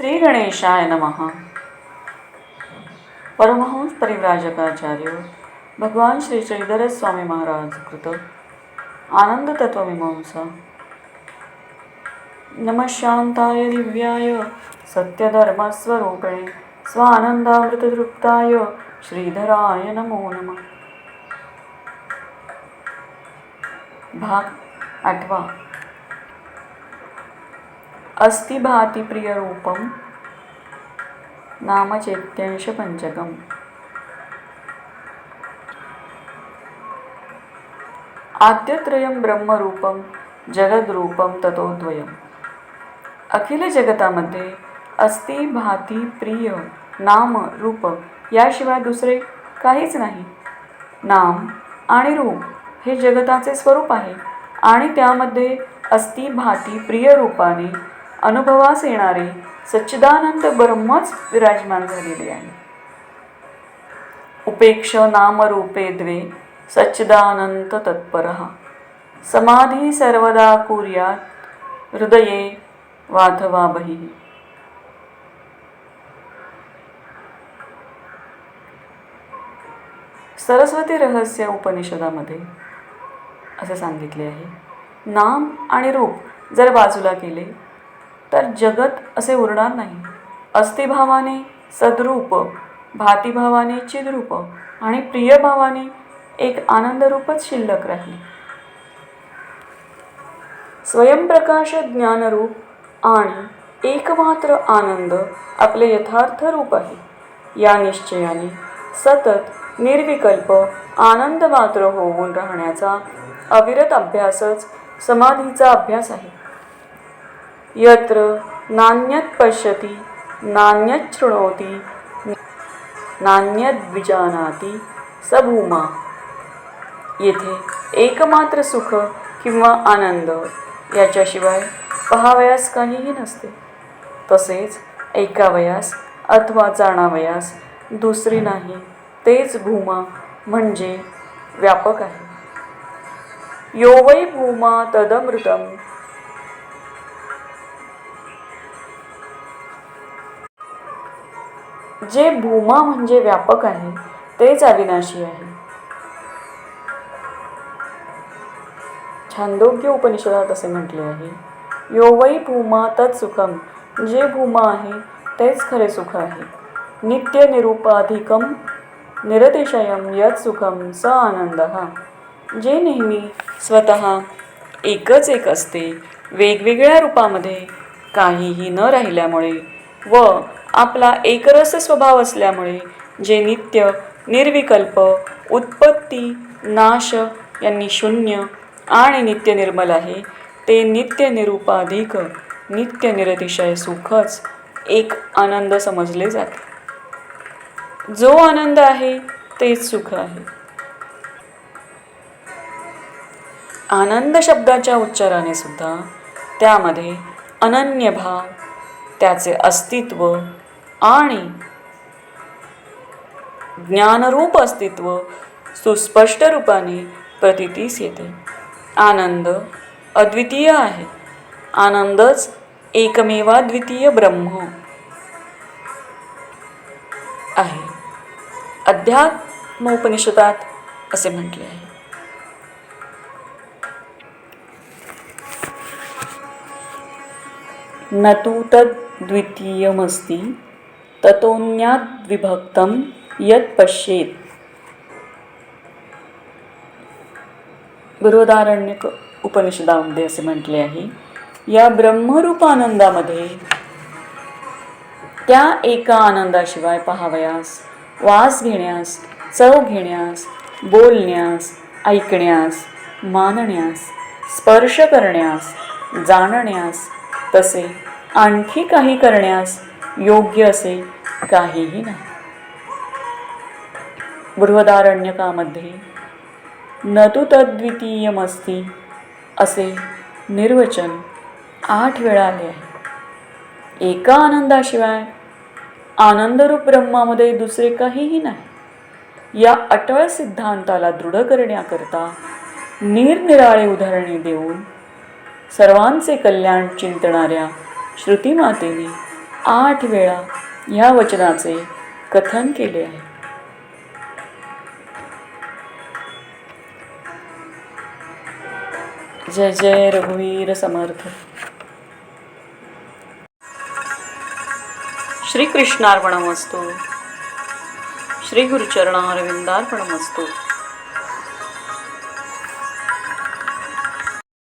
श्री गणेशाय नमः परमहंस परिव्राजकाचार्य भगवान श्री श्रीधर स्वामी महाराज कृत आनंद तत्वमीमांसा नमः शांताय दिव्याय सत्यधर्मस्वरूपिणे स्वानंदामृततृप्ताय श्रीधराय नमो नमः भाग आठवा अस्ति भाति प्रियरूपं नाम चैत्यंश पंचकम्। आद्यत्रयं ब्रह्मरूपं जगद्रूपं ततोद्वयम्। अखिल जगतामध्ये अस्ति भाती प्रिय नाम रूप याशिवाय दुसरे काहीच नाही। नाम आणि रूप हे जगताचे स्वरूप आहे आणि त्यामध्ये अस्ति भाती प्रिय रूपाने अनुभवास येणारे सच्चिदानंद ब्रह्मच विराजमान झालेले आहे. उपेक्ष नामरूपे द्वे सच्चिदानंत तत्पर. समाधी सर्वदा कुर्यात हृदये वाथवा बही. सरस्वती रहस्य उपनिषदामध्ये असे सांगितले आहे. नाम आणि रूप जर बाजूला केले तर जगत असे उरणार नाही. अस्थिभावाने सद्रूप भातीभावाने चिद्रूप आणि प्रियभावाने एक आनंदरूपच शिल्लक राहील. स्वयंप्रकाश ज्ञानरूप आणि एकमात्र आनंद आपले यथार्थ रूप आहे. या निश्चयाने सतत निर्विकल्प आनंद मात्र होऊन राहण्याचा अविरत अभ्यासच समाधीचा अभ्यास आहे. यत्र नान्यत् पश्यति नान्यत् शृणोती नान्यत स सभूमा। येथे एकमात्र सुख किंवा आनंद याच्याशिवाय पहावयास काहीही नसते. तसेच ऐकावयास अथवा जाणावयास दुसरी नाही तेच भूमा म्हणजे व्यापक आहे. यो वै भूमा तदमृतम जे भूमा म्हणजे व्यापक आहे तेच अविनाशी आहे. छांदोग्य उपनिषदात असे म्हटले आहे यो वै भूमा तत्सुखम जे भूमा आहे तेच खरे सुख आहे. नित्य निरूपाधिकम निरतिशयम यत सुखम स आनंद. जे नेहमी स्वतः एकच एक असते वेगवेगळ्या रूपामध्ये काहीही न राहिल्यामुळे व आपला एकरस स्वभाव असल्यामुळे जे नित्य निर्विकल्प उत्पत्ती नाश यांनी शून्य आणि नित्य निर्मल आहे ते नित्य निरूपाधिक नित्य निरतिशय सुखच एक आनंद समजले जाते. जो आनंद आहे तेच सुख आहे. आनंद शब्दाच्या उच्चाराने सुद्धा त्यामध्ये अनन्य भाव त्याचे अस्तित्व आणि ज्ञानरूप अस्तित्व सुस्पष्ट रूपाने प्रतितीस येते. आनंद अद्वितीय आहे. आनंदच एकमेवाद्वितीय ब्रह्म आहे. अध्यात्मोपनिषदात असे म्हटले आहे. न तू तद्वितीयमस्ती ततोन्याद्विभक्तं यत् पश्येत। बृहदारण्यक उपनिषदामध्ये असे म्हटले आहे या ब्रह्मरूप आनंदामध्ये त्या एका आनंदाशिवाय पाहावयास वास घेण्यास चव घेण्यास बोलण्यास ऐकण्यास मानण्यास स्पर्श करण्यास जाणण्यास तसे आणखी काही करण्यास योग्य असे काहीही नाही. बृहदारण्यकामध्ये न तु तद्वितीयमस्ती असे निर्वचन आठ वेळा आले आहे. एका आनंदाशिवाय आनंदरूप ब्रह्मामध्ये दुसरे काहीही नाही. या अटळ सिद्धांताला दृढ करण्याकरता निरनिराळे उदाहरणे देऊन सर्वांचे कल्याण चिंतणाऱ्या श्रुतीमातेने आठ वेळा ह्या वचनाचे कथन केले आहे. जय जय रघुवीर समर्थ. श्रीकृष्णार्पणमस्तु. श्री गुरुचरणारविंदार्पणमस्तु